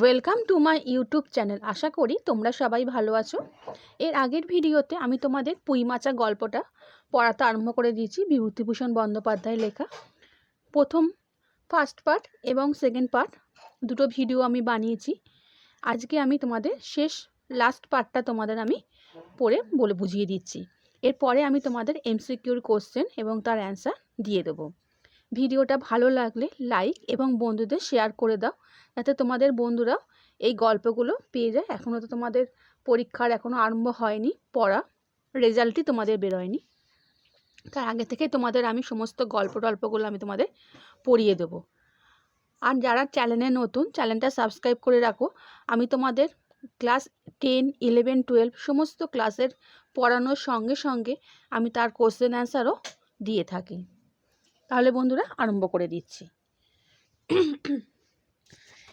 Welcome to my YouTube channel আশা করি তোমরা সবাই ভালো আছো। এর আগের ভিডিওতে আমি তোমাদের পুঁই মাচা গল্পটা পড়াতে আরম্ভ করে দিয়েছি, বিভূতিভূষণ বন্দ্যোপাধ্যায় লেখা। প্রথম ফার্স্ট পার্ট এবং সেকেন্ড পার্ট দুটো ভিডিও আমি বানিয়েছি। আজকে আমি তোমাদের শেষ লাস্ট পার্টটা তোমাদের আমি পড়ে বলে বুঝিয়ে দিচ্ছি। এরপরে আমি তোমাদের এমসিকিউর কোশ্চেন এবং তার অ্যান্সার দিয়ে দেবো। ভিডিওটা ভালো লাগলে লাইক এবং বন্ধুদের শেয়ার করে দাও। যাতে তোমাদের বন্ধুরাও এই গল্পগুলো পেয়ে যায়। এখনও তো তোমাদের পরীক্ষার এখনও আরম্ভ হয়নি, পড়া রেজাল্টই তোমাদের বেরোয়নি। তার আগে থেকে তোমাদের আমি সমস্ত গল্প টল্পগুলো আমি তোমাদের পড়িয়ে দেবো। আর যারা চ্যানেলে নতুন চ্যানেলটা সাবস্ক্রাইব করে রাখো। আমি তোমাদের ক্লাস টেন ইলেভেন টুয়েলভ সমস্ত ক্লাসের পড়ানোর সঙ্গে সঙ্গে আমি তার কোশ্চেন অ্যান্সারও দিয়ে থাকি। তাহলে বন্ধুরা আরম্ভ করে দিচ্ছি।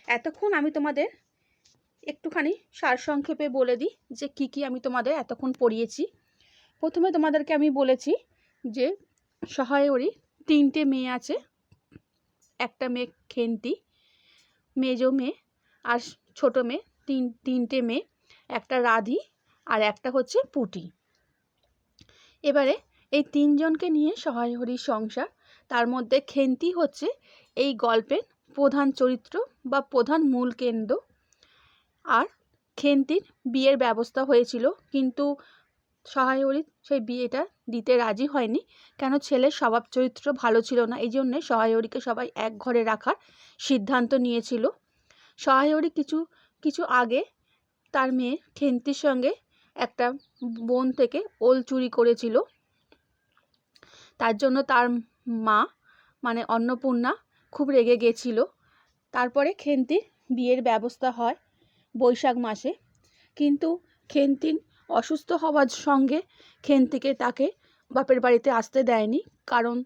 এতক্ষণ আমি তোমাদের একটুখানি সারসংক্ষেপে বলে দিই যে কি কি আমি তোমাদের এতক্ষণ পড়িয়েছি। প্রথমে তোমাদেরকে আমি বলেছি যে সহায়রী তিনটে মেয়ে আছে। একটা মেয়ে খেন্তি, মেজো মেয়ে আর ছোট মেয়ে, তিন, তিনটে মেয়ে, একটা রাধি আর একটা হচ্ছে পুটি। এবারে এই তিনজনকে নিয়ে সহায় সহায়হরির সংসার তার মধ্যে খেন্তি হচ্ছে এই গল্পের প্রধান চরিত্র বা প্রধান মূল কেন্দ্র। আর খেন্তির বিয়ের ব্যবস্থা হয়েছিল, কিন্তু সহায়রী সেই বিয়েটা দিতে রাজি হয়নি। কেন? ছেলের স্বভাব চরিত্র ভালো ছিল না, এই জন্যে সহায়রীকে সবাই এক ঘরে রাখার সিদ্ধান্ত নিয়েছিল। সহায়রী কিছু কিছু আগে তার মেয়ে খেন্তির সঙ্গে একটা বোন থেকে ওল চুরি করেছিল। তার জন্য তার মা মানে অন্নপূর্ণা, খুব রেগে গেছিল। তারপরে খেন্তির বিয়ের ব্যবস্থা হয় বৈশাখ মাসে। কিন্তু খেন্তির অসুস্থ হওয়ার সঙ্গে খেন্তিকে তাকে বাপের বাড়িতে আসতে দেয়নি। কারণ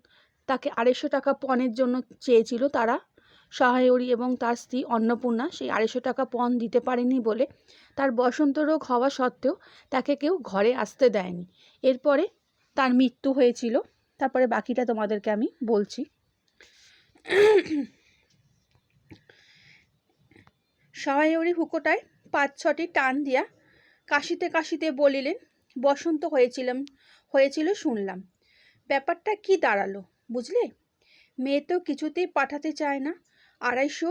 তাকে আড়াইশো টাকা পণের জন্য চেয়েছিল তারা সহায়রী এবং তার স্ত্রী অন্নপূর্ণা। সেই আড়াইশো টাকা পণ দিতে পারেনি বলে তার বসন্ত রোগ হওয়া সত্ত্বেও তাকে কেউ ঘরে আসতে দেয়নি। এরপরে তার মৃত্যু হয়েছিল। তারপরে বাকিটা তোমাদেরকে আমি বলছি। সহায়রী হুকোটায় পাঁচ ছটি টান দিয়া কাশিতে কাশিতে বলিলেন, বসন্ত হয়েছিলাম, হয়েছিল শুনলাম। ব্যাপারটা কি দাঁড়াল, বুঝলে? মেয়ে তো কিছুতেই পাঠাতে চায় না। আড়াইশো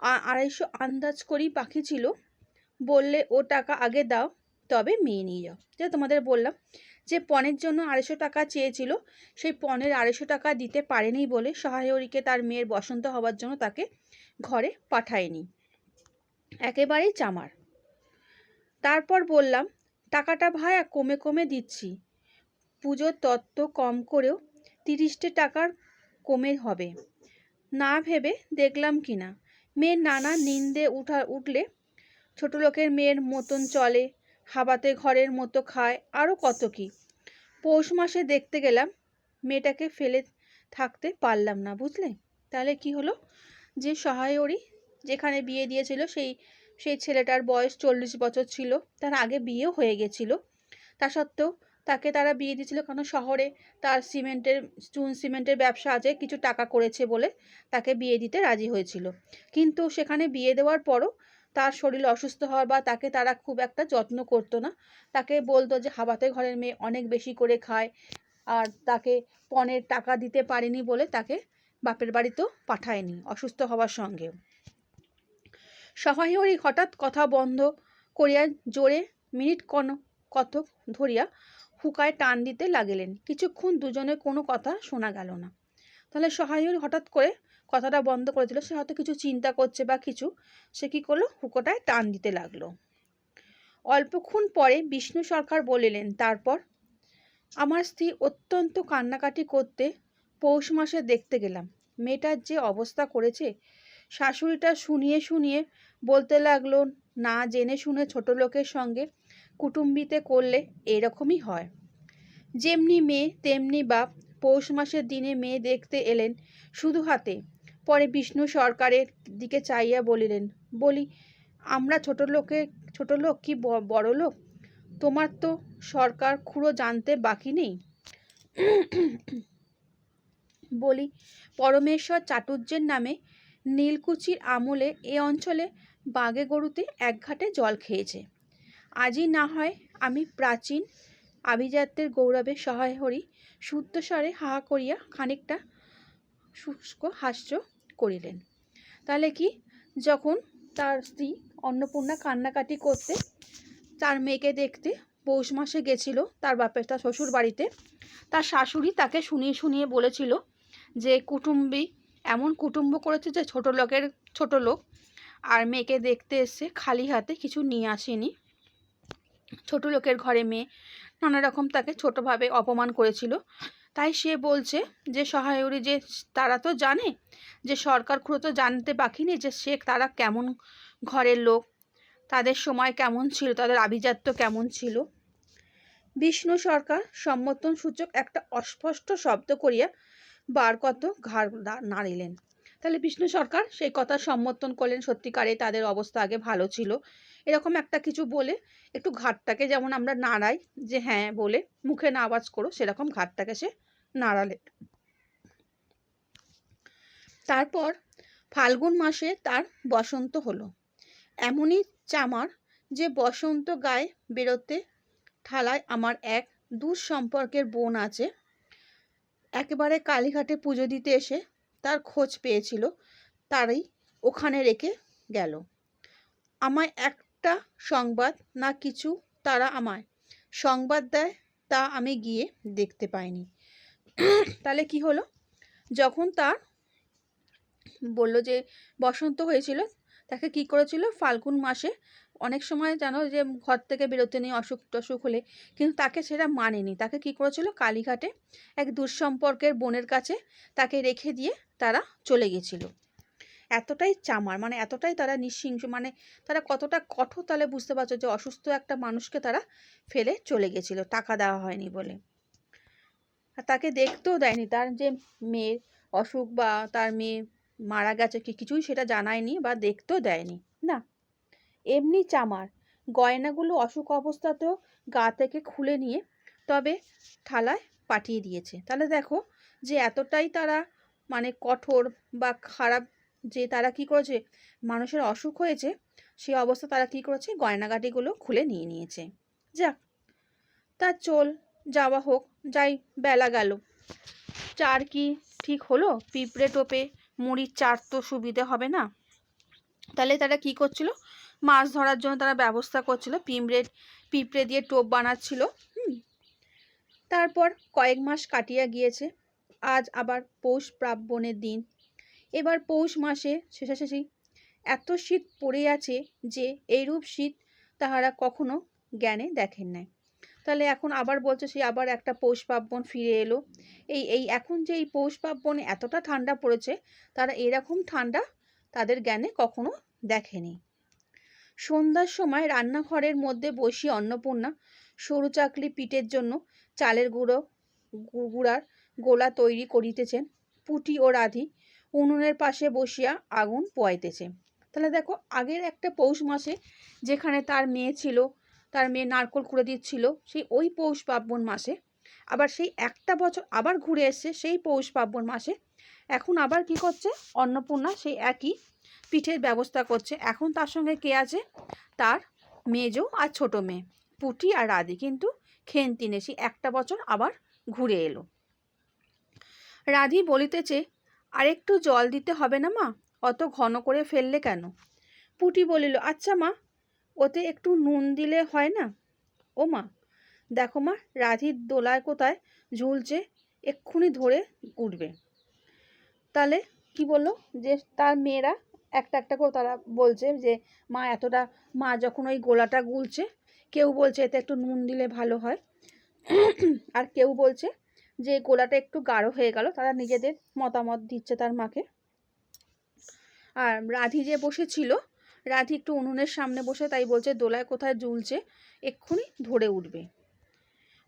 আড়াইশো আন্দাজ করেই বাকি ছিল। বললে, ও টাকা আগে দাও, তবে মেয়ে নিয়ে যাও। যেটা তোমাদের বললাম যে পণের জন্য আড়াইশো টাকা চেয়েছিল, সেই পণের আড়াইশো টাকা দিতে পারেনি বলে সহায়রীকে তার মেয়ের বসন্ত হওয়ার জন্য তাকে ঘরে পাঠায়নি। একেবারেই চামার। তারপর বললাম, টাকাটা ভায়া কমে কমে দিচ্ছি। পুজোর তত্ত্ব কম করেও তিরিশটে টাকার কমে হবে। না ভেবে দেখলাম কি না। মেয়ের নানা নিন্দে উঠা উঠলে ছোট লোকের মেয়ের মতন চলে হাবাতে ঘরের মতো খায় আরও কত কি। পৌষ মাসে দেখতে গেলাম, মেয়েটাকে ফেলে থাকতে পারলাম না, বুঝলে? তাহলে কি হলো? যে সহায়রী যেখানে বিয়ে দিয়েছিল সেই সেই ছেলেটার বয়স চল্লিশ বছর ছিল, তার আগে বিয়েও হয়ে গেছিল। তা সত্ত্বেও তাকে তারা বিয়ে দিয়েছিল কারণ শহরে তার সিমেন্টের, চুন সিমেন্টের ব্যবসা আছে, কিছু টাকা করেছে বলে তাকে বিয়ে দিতে রাজি হয়েছিল। কিন্তু সেখানে বিয়ে দেওয়ার পরও তার শরীর অসুস্থ হওয়ার বা তাকে তারা খুব একটা যত্ন করতো না। তাকে বলতো যে, হাবাতে ঘরের মেয়ে অনেক বেশি করে খায় আর তাকে পণের টাকা দিতে পারেনি বলে তাকে বাপের বাড়িতেও পাঠায়নি অসুস্থ হওয়ার সঙ্গে সহায়রী হঠাৎ কথা বন্ধ করিয়া জোরে মিনিট কন, কতক ধরিয়া হুকায় টান দিতে লাগিলেন। কিছুক্ষণ দুজনে কোনো কথা শোনা গেল না। তাহলে সহায়রী হঠাৎ করে কথাটা বন্ধ করেছিল, সে হয়তো কিছু চিন্তা করছে বা কিছু, সে কী করল? হুকোটায় টান দিতে লাগল। অল্পক্ষণ পরে বিষ্ণু সরকার বলিলেন, তারপর? আমার স্ত্রী অত্যন্ত কান্নাকাটি করতে পৌষ মাসে দেখতে গেলাম। মেয়েটার যে অবস্থা করেছে, শাশুড়িটা শুনিয়ে শুনিয়ে বলতে লাগল, না জেনে শুনে ছোট লোকের সঙ্গে কুটুম্বিতে করলে এরকমই হয়। যেমনি মেয়ে, তেমনি বাপ, পৌষ মাসের দিনে মেয়ে দেখতে এলেন শুধু হাতে। পরে বিষ্ণু সরকারের দিকে চাইয়া বলিলেন, বলি, আমরা ছোট লোকে, ছোট লোক কি বড় লোক? তোমার তো সরকার খুঁড়ো জানতে বাকি নেই। বলি, পরমেশ্বর চাটুর্যের নামে নীলকুচির আমলে এ অঞ্চলে বাগে গরুতে এক ঘাটে জল খেয়েছে। আজই না হয় আমি প্রাচীন আভিজাত্যের গৌরবে সহায় হরি, শুদ্ধ স্বরে হাহা করিয়া খানিকটা শুষ্ক হাস্য করিলেন। তাহলে কি? যখন তার স্ত্রী অন্নপূর্ণা কান্নাকাটি করতে, তার মেয়েকে দেখতে পৌষ মাসে গেছিল তার বাপের, তার শ্বশুর বাড়িতে, তার শাশুড়ি তাকে শুনিয়ে শুনিয়ে বলেছিল যে, কুটুম্বী, এমন কুটুম্ব করেছে যে, ছোট লোকের, ছোট লোক, আর মেয়েকে দেখতে এসছে খালি হাতে কিছু নিয়ে আসেনি। ছোট লোকের ঘরে মেয়ে নানা রকম তাকে ছোটোভাবে অপমান করেছিল। তাই সে বলছে যে সহায়রী যে তারা তো জানে যে সরকার খুঁড়ো তো জানতে বাকি নেই যে সে তারা কেমন ঘরের লোক, তাদের সময় কেমন ছিল, তাদের আভিজাত্য কেমন ছিল। বিষ্ণু সরকার সম্মতন সূচক একটা অস্পষ্ট শব্দ করিয়া বার কত ঘাড় নাড়িলেন। তাহলে বিষ্ণু সরকার সেই কথা সম্মতন করলেন। সত্যিকারে তাদের অবস্থা আগে ভালো ছিল। এরকম একটা কিছু বলে একটু ঘাটটাকে যেমন আমরা নাড়াই, যে হ্যাঁ বলে মুখে না আওয়াজ করো, সেরকম ঘাটটাকে সে নাড়ালে। তারপর ফাল্গুন মাসে তার বসন্ত হলো। এমনই চামার যে বসন্ত গায়ে বেরোতে ঠালায় আমার এক দূর সম্পর্কের বোন আছে। একেবারে কালীঘাটে পুজো দিতে এসে তার খোঁজ পেয়েছিল, তারই ওখানে রেখে গেল। আমায় একটা সংবাদ না কিছু তারা আমায় সংবাদ দেয়, তা আমি গিয়ে দেখতে পাইনি। তাহলে কি হলো? যখন তার বলল যে বসন্ত হয়েছিল, তাকে কি করেছিল? ফাল্গুন মাসে অনেক সময় জানো যে ঘর থেকে বেরোতে নেই, অসুখ টসুখ হলে, কিন্তু তাকে সেটা মানেনি। তাকে কি করেছিল? কালীঘাটে এক দুঃসম্পর্কের বোনের কাছে তাকে রেখে দিয়ে তারা চলে গেছিল। এতটাই চামার মানে এতটাই তারা নিঃসিংস মানে তারা কতটা কঠোর তাহলে বুঝতে পারছ যে অসুস্থ একটা মানুষকে তারা ফেলে চলে গেছিল, টাকা দেওয়া হয়নি বলে। আর তাকে দেখতেও দেয়নি, তার যে মেয়ের অসুখ বা তার মেয়ে মারা গেছে কি কিছুই সেটা জানায়নি বা দেখতেও দেয়নি। না, এমনি চামার, গয়নাগুলো অসুখ অবস্থাতেও গা থেকে খুলে নিয়ে তবে থালায় পাঠিয়ে দিয়েছে। তাহলে দেখো যে এতটাই তারা মানে কঠোর বা খারাপ যে তারা কি করেছে, মানুষের অসুখ হয়েছে সেই অবস্থা তারা কি করেছে, গয়নাগাটিগুলো খুলে নিয়ে নিয়েছে। যাক, তা চল, যাওয়া হোক, যাই, বেলা গেল। চার কি ঠিক হলো? পিঁপড়ে টোপে মুড়ির চার তো সুবিধে হবে না? তাহলে তারা কি করছিল? মাছ ধরার জন্য তারা ব্যবস্থা করছিল, পিঁপড়ে পিঁপড়ে দিয়ে টোপ বানাচ্ছিল, হুম। তারপর কয়েক মাস কাটিয়া গিয়েছে। আজ আবার পৌষ প্রাবণের দিন। এবার পৌষ মাসে শেষাশেষি। এত শীত পড়ে আছে যে এইরূপ শীত তাহারা কখনো জ্ঞানে দেখেন নাই। তাহলে এখন আবার বলছে সে আবার একটা পৌষ পার্বণ ফিরে এলো। এই এই এখন যে এই পৌষ পার্বণে এতটা ঠান্ডা পড়েছে, তারা এরকম ঠান্ডা তাদের জ্ঞানে কখনো দেখেনি। সন্ধ্যার সময় রান্নাঘরের মধ্যে বসিয়ে অন্নপূর্ণা সরু চাকলি পিঠের জন্য চালের গুঁড়ো গুঁড়ার গোলা তৈরি করিতেছেন। পুটি ও রাধি উনুনের পাশে বসিয়া আগুন পোয়াইতেছে। তাহলে দেখো, আগের একটা পৌষ মাসে যেখানে তার মেয়ে ছিল, তার মেয়ে নারকল খুঁড়ে দিচ্ছিল, সেই ওই পৌষ পার্বণ মাসে। আবার সেই একটা বছর আবার ঘুরে এসছে, সেই পৌষ পার্বণ মাসে। এখন আবার কি করছে? অন্নপূর্ণা সেই একই পিঠের ব্যবস্থা করছে। এখন তার সঙ্গে কে আছে? তার মেজো আর ছোট মেয়ে। পুটি আর রাধি। কিন্তু খেন্তিনে সেই একটা বছর আবার ঘুরে এলো। রাধি বলিতেছে, আরেকটু জল দিতে হবে না মা? অত ঘন করে ফেললে কেন? পুটি বলিল আচ্ছা মা, ওতে একটু নুন দিলে হয় না? ও মা, দেখো মা রাধির দোলায় কোথায় ঝুলছে, এক্ষুনি ধরে উঠবে। তাহলে কি বলল? যে তার মেয়েরা, একটা একটা করে তারা বলছে যে, মা, এতটা, মা যখন ওই গোলাটা গুলছে, কেউ বলছে এতে একটু নুন দিলে ভালো হয়। আর কেউ বলছে যে গোলাটা একটু গাঢ় হয়ে গেল, তারা নিজেদের মতামত দিচ্ছে তার মাকে। আর রাধি যে বসেছিল, রাধি একটু উনুনের সামনে বসে তাই বলছে, দোলায় কোথায় ঝুলছে? এক্ষুনি ধরে উঠবে।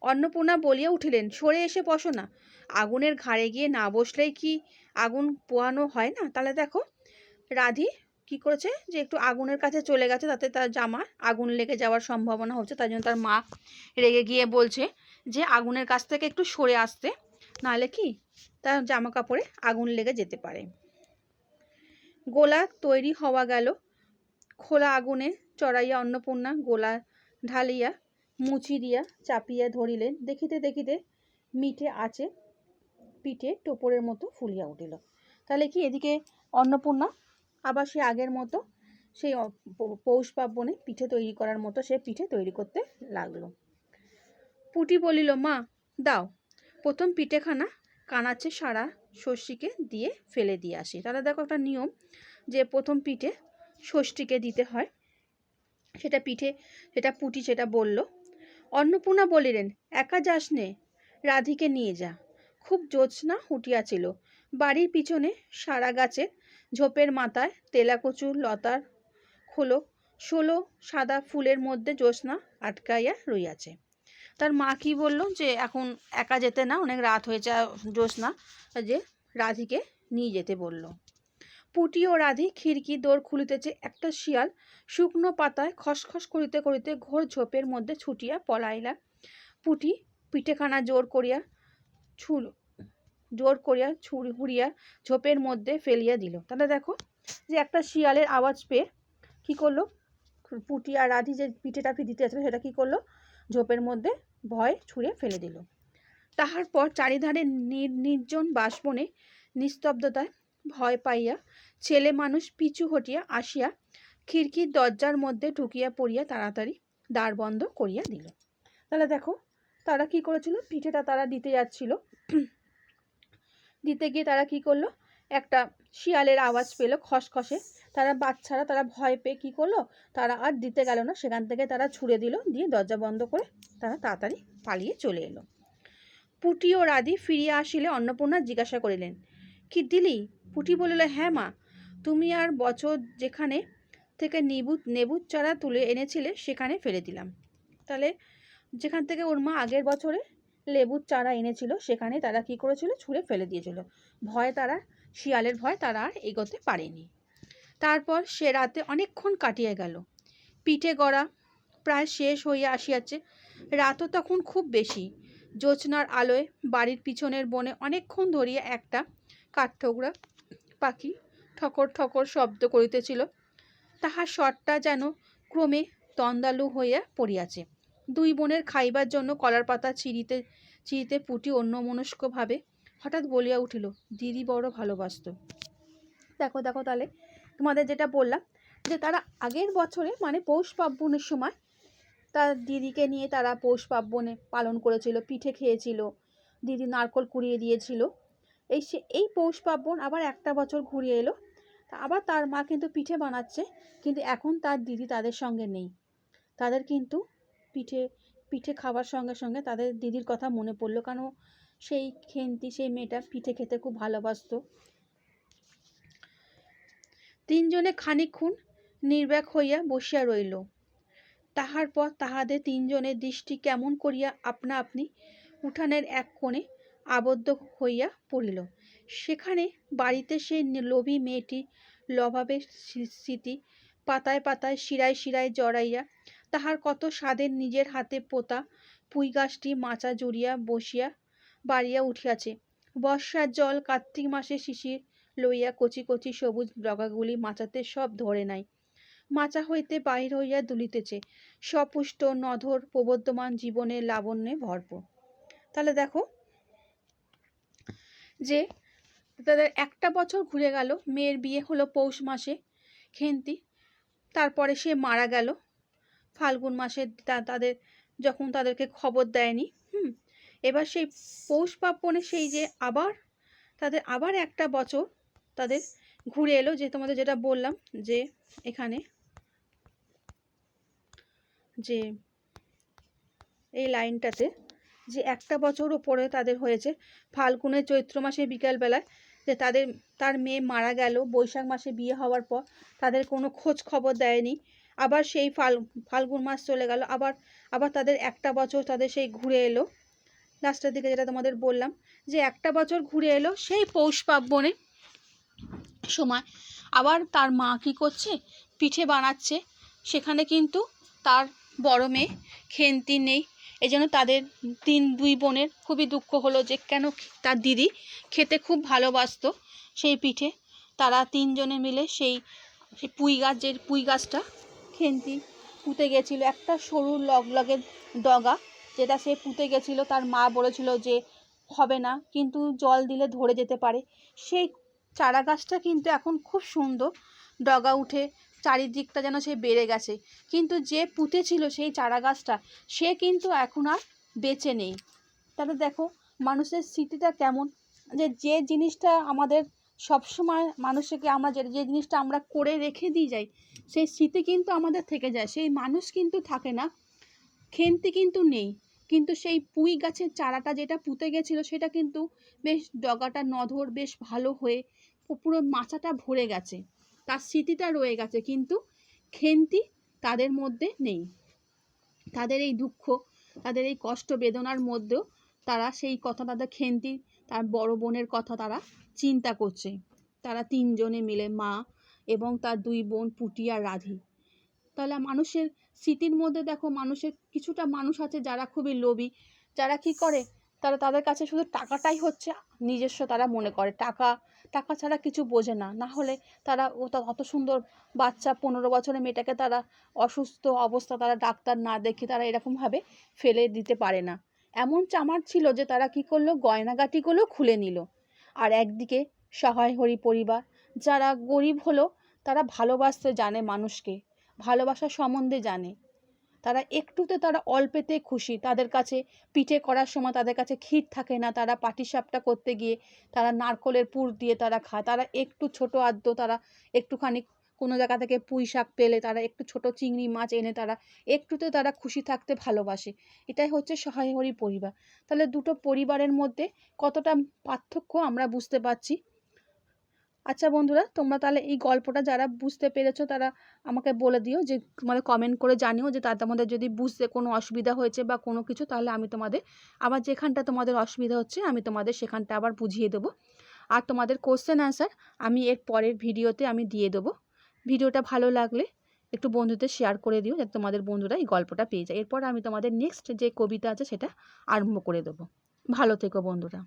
অন্নপূর্ণা বলিয়া উঠিলেন, সরে এসে বসো না। আগুনের ঘাড়ে গিয়ে না বসলেই কি আগুন পোয়ানো হয় না? তাহলে দেখো, রাধি কি করেছে? যে একটু আগুনের কাছে চলে গেছে, তাতে তার জামা আগুন লেগে যাওয়ার সম্ভাবনা হচ্ছে তাই জন্য তার মা রেগে গিয়ে বলছে যে আগুনের কাছ থেকে একটু সরে আসতে, নাহলে কি? তার জামা কাপড়ে আগুন লেগে যেতে পারে। গোলা তৈরি হওয়া গেল। খোলা আগুনে চড়াইয়া অন্নপূর্ণা গোলা ঢালিয়া, মুচি দিয়া চাপিয়া ধরিলেন। দেখিতে দেখিতে মিঠে আছে পিঠে টোপরের মতো ফুলিয়া উঠিল। তাহলে কি এদিকে অন্নপূর্ণা আবার সে আগের মতো সেই পৌষ পার্বণে পিঠে তৈরি করার মতো সে পিঠে তৈরি করতে লাগল। পুটি বলিল, মা, দাও। প্রথম পিঠেখানা কানাচে সারা ষষ্ঠীকে দিয়ে ফেলে দিয়ে আসি। তাহলে দেখো একটা নিয়ম যে প্রথম পিঠে ষষ্ঠীকে দিতে হয়। সেটা পিঠে, সেটা পুটি সেটা বলল। অন্নপূর্ণা বলিলেন, একা যাস নে, রাধিকে নিয়ে যা। খুব জ্যোৎস্না উঠিয়াছিল বাড়ির পিছনে সারা গাছের ঝোপের মাথায় তেলাকচু, লতার খোলো, ষোলো সাদা ফুলের মধ্যে জ্যোৎস্না আটকাইয়া রইয়াছে। তার মা কি বলল যে, এখন একা যেতে না, অনেক রাত হয়েছে, জ্যোৎস্না। যে রাধিকে নিয়ে যেতে বলল। পুটি ও রাধি খিড়কি দৌড় খুলিতেছে, একটা শিয়াল শুকনো পাতায় খসখস করিতে করিতে ঘোর ঝোপের মধ্যে ছুটিয়া পলাইলা। পুটি পিঠেখানা জোর করিয়া ছুল জোর করিয়া ছুরি হুড়িয়া ঝোপের মধ্যে ফেলিয়া দিল। তাহলে দেখো যে একটা শিয়ালের আওয়াজ পেয়ে কি করল? পুটি আর রাধি যে পিঠে পিঠেটা দিতে যাচ্ছিল সেটা কি করল? ঝোপের মধ্যে ভয় ছুঁড়ে ফেলে দিল। তাহার পর চারিধারে নির নির্জন বাসবনে নিস্তব্ধতায় ভয় পাইয়া ছেলে মানুষ পিছু হটিয়া আসিয়া খিড়কির দরজার মধ্যে ঢুকিয়া পড়িয়া তাড়াতাড়ি দ্বার বন্ধ করিয়া দিল। তাহলে দেখো তারা কি করেছিল? পিঠেটা তারা দিতে যাচ্ছিল। দিতে গিয়ে তারা কি করল? একটা শিয়ালের আওয়াজ পেল খসখসে। তারা বাচ্চারা, তারা ভয় পেয়ে কি করল? তারা আর দিতে গেল না। সেখান থেকে তারা ছুড়ে দিল, দিয়ে দরজা বন্ধ করে তারা তাড়াতাড়ি পালিয়ে চলে এলো। পুটি ও রাধি ফিরিয়া আসিলে অন্নপূর্ণা জিজ্ঞাসা করিলেন, কি দিলি? পুটি বলিল হ্যাঁ মা, তুমি আর বছর যেখানে থেকে নিবুত, নেবুত চারা তুলে এনেছিলে, সেখানে ফেলে দিলাম। তাহলে যেখান থেকে ওর মা আগের বছরে লেবুর চারা এনেছিল, সেখানে তারা কি করেছিল? ছুঁড়ে ফেলে দিয়েছিল। ভয় তারা, শিয়ালের ভয় তারা আর এগোতে পারেনি। তারপর সে রাতে অনেকক্ষণ কাটিয়া গেল। পিঠে গড়া প্রায় শেষ হইয়া আসিয়াছে। রাতও তখন খুব বেশি। জ্যোৎস্নার আলোয় বাড়ির পিছনের বনে অনেকক্ষণ ধরিয়া একটা কাঠঠোকরা পাখি ঠকর ঠকর শব্দ করিতেছিল। তাহার স্বরটা যেন ক্রমে তন্দালু হইয়া পড়িয়াছে। দুই বোনের খাইবার জন্য কলার পাতা ছিঁড়িতে ছিঁড়িতে পুটি অন্যমনস্কভাবে হঠাৎ বলিয়া উঠিল, দিদি বড় ভালোবাসত। দেখো দেখো তাহলে, তোমাদের যেটা বললাম, যে তারা আগের বছরে মানে পৌষ পার্বণের সময়, তার দিদিকে নিয়ে তারা পৌষ পার্বণে পালন করেছিল, পিঠে খেয়েছিল, দিদি নারকল কুড়িয়ে দিয়েছিল। এই সে, এই পৌষ পার্বণ আবার একটা বছর ঘুরিয়ে এলো আবার তার মা কিন্তু পিঠে বানাচ্ছে, কিন্তু এখন তার দিদি তাদের সঙ্গে নেই। তাদের কিন্তু পিঠে পিঠে খাওয়ার সঙ্গে সঙ্গে তাদের দিদির কথা মনে পড়ল। কারণ সেই খেন্তি, সেই মেয়েটা পিঠে খেতে খুব ভালোবাসতো। তিনজনে খানিকক্ষণ নির্বাক হইয়া বসিয়া রইল। তাহার পর তাহাদের তিনজনের দৃষ্টি কেমন করিয়া আপনা আপনি উঠানের এক কোণে আবদ্ধ হইয়া পড়িল। সেখানে বাড়িতে সেই লোভী মেয়েটি লভাবের স্মৃতি পাতায় পাতায় শিরায় শিরায় জড়াইয়া তাহার কত স্বাদের নিজের হাতে পোতা পুঁই গাছটি মাচা জুড়িয়া বসিয়া বাড়িয়া উঠিয়াছে। বর্ষার জল কার্তিক মাসে শিশির লইয়া কচি কচি সবুজ ডগাগুলি মাচাতে সব ধরে নাই। মাচা হইতে বাহির হইয়া দুলিতেছে। সপুষ্ট নধর প্রবর্ধমান জীবনের লাবণ্যে ভরপুর। তাহলে দেখো যে তাদের একটা বছর ঘুরে গেল। মেয়ের বিয়ে হলো পৌষ মাসে। খেন্তি, তারপরে সে মারা গেল। ফাল্গুন মাসে তাদের যখন তাদেরকে খবর দেয়নি, হুম, এবার সেই পৌষ পার্বণে সেই যে আবার, তাদের আবার একটা বছর তাদের ঘুরে এলো যে তোমাদের যেটা বললাম যে এখানে যে এই লাইনটাতে যে একটা বছর ওপরে তাদের হয়েছে ফাল্গুনের চৈত্র মাসে বিকালবেলায় যে তাদের, তার মেয়ে মারা গেল, বৈশাখ মাসে বিয়ে হওয়ার পর তাদের কোনো খোঁজ খবর দেয়নি আবার সেই ফাল, ফাল্গুন মাস চলে গেল। আবার আবার তাদের একটা বছর তাদের সেই ঘুরে এলো। লাস্টের দিকে যেটা তোমাদের বললাম, যে একটা বছর ঘুরে এলো সেই পৌষ পার্বণে সময়। আবার তার মা কী করছে? পিঠে বানাচ্ছে। সেখানে কিন্তু তার বড় মেয়ে খেন্তি নেই। এই জন্য তাদের তিন, দুই বোনের খুবই দুঃখ হলো যে কেন তার দিদি খেতে খুব ভালোবাসতো সেই পিঠে। তারা তিনজনে মিলে সেই সেই পুঁই গাছ, যে পুঁই গাছটা খেন্তি পুঁতে গেছিল একটা সরু লগ লগের ডগা, যেটা সে পুঁতে গেছিল, তার মা বলেছিল যে হবে না, কিন্তু জল দিলে ধরে যেতে পারে। সেই চারা গাছটা কিন্তু এখন খুব সুন্দর। ডগা উঠে চারিদিকটা যেন সে বেড়ে গেছে। কিন্তু যে পুঁতেছিল সেই চারা গাছটা সে কিন্তু এখন আর বেঁচে নেই। তাহলে দেখো, মানুষের স্মৃতিটা কেমন? যে যে জিনিসটা আমাদের সবসময় মানুষকে আমরা যে যে জিনিসটা আমরা করে রেখে দিয়ে যাই, সেই স্মৃতি কিন্তু আমাদের থেকে যায়। সেই মানুষ কিন্তু থাকে না, খেন্তি কিন্তু নেই। কিন্তু সেই পুঁই গাছের চারাটা যেটা পুঁতে গেছিল, সেটা কিন্তু বেশ ডগাটা নধর বেশ ভালো হয়ে পুরো মাচাটা ভরে গেছে। তার স্মৃতিটা রয়ে গেছে, কিন্তু খেন্তি তাদের মধ্যে নেই। তাদের এই দুঃখ, তাদের এই কষ্ট বেদনার মধ্যেও তারা সেই কথা তাদের খেন্তি, তার বড় বোনের কথা তারা চিন্তা করছে। তারা তিনজনে মিলে মা এবং তার দুই বোন পুটি আর রাধি। তাহলে মানুষের স্মৃতির মধ্যে দেখো মানুষের কিছুটা মানুষ আছে যারা খুবই লোভী। যারা কি করে? তারা তাদের কাছে শুধু টাকাটাই হচ্ছে নিজস্ব তারা মনে করে। টাকা টাকা ছাড়া কিছু বোঝে না। না হলে তারা অত সুন্দর বাচ্চা, পনেরো বছরের মেয়েটাকে তারা অসুস্থ অবস্থা, তারা ডাক্তার না দেখে তারা এরকমভাবে ফেলে দিতে পারে না। এমন চামার ছিল যে তারা কি করল? গয়নাগাটিগুলো খুলে নিল। আর একদিকে সহায় হরি পরিবার। যারা গরিব হলো, তারা ভালোবাসতে জানে মানুষকে, ভালোবাসা সম্বন্ধে জানে। তারা একটুতে তারা অল্পেতে খুশি, তাদের কাছে পিঠে করার সময় তাদের কাছে ক্ষীর থাকে না, তারা পাটিসাপটা করতে গিয়ে তারা নারকলের পুর দিয়ে তারা খায়। তারা একটু ছোট আদ্য, তারা একটুখানি কোনো জায়গা থেকে পুঁই শাক পেলে তারা একটু ছোট চিংড়ি মাছ এনে তারা একটুতে তারা খুশি থাকতে ভালোবাসে। এটাই হচ্ছে সহায় হরি পরিবার। তাহলে দুটো পরিবারের মধ্যে কতটা পার্থক্য আমরা বুঝতে পারছি? আচ্ছা বন্ধুরা, তোমরা তাহলে এই গল্পটা যারা বুঝতে পেরেছ তারা আমাকে বলে দিও যে মানে কমেন্ট করে জানিও যে তাদের মধ্যে যদি বুঝতে কোনো অসুবিধা হয়েছে বা কোনো কিছু, তাহলে আমি তোমাদের আবার যেখানটা তোমাদের অসুবিধা হচ্ছে আমি তোমাদের সেখানটা আবার বুঝিয়ে দেবো। আর তোমাদের কোশ্চেন অ্যান্সার আমি এর পরের ভিডিওতে আমি দিয়ে দেবো। ভিডিওটা ভালো লাগলে একটু বন্ধুদের শেয়ার করে দিও, যাতে তোমাদের বন্ধুরা এই গল্পটা পেয়ে যায়। এরপর আমি তোমাদের নেক্সট যে কবিতা আছে সেটা আরম্ভ করে দেবো। ভালো থেকো বন্ধুরা।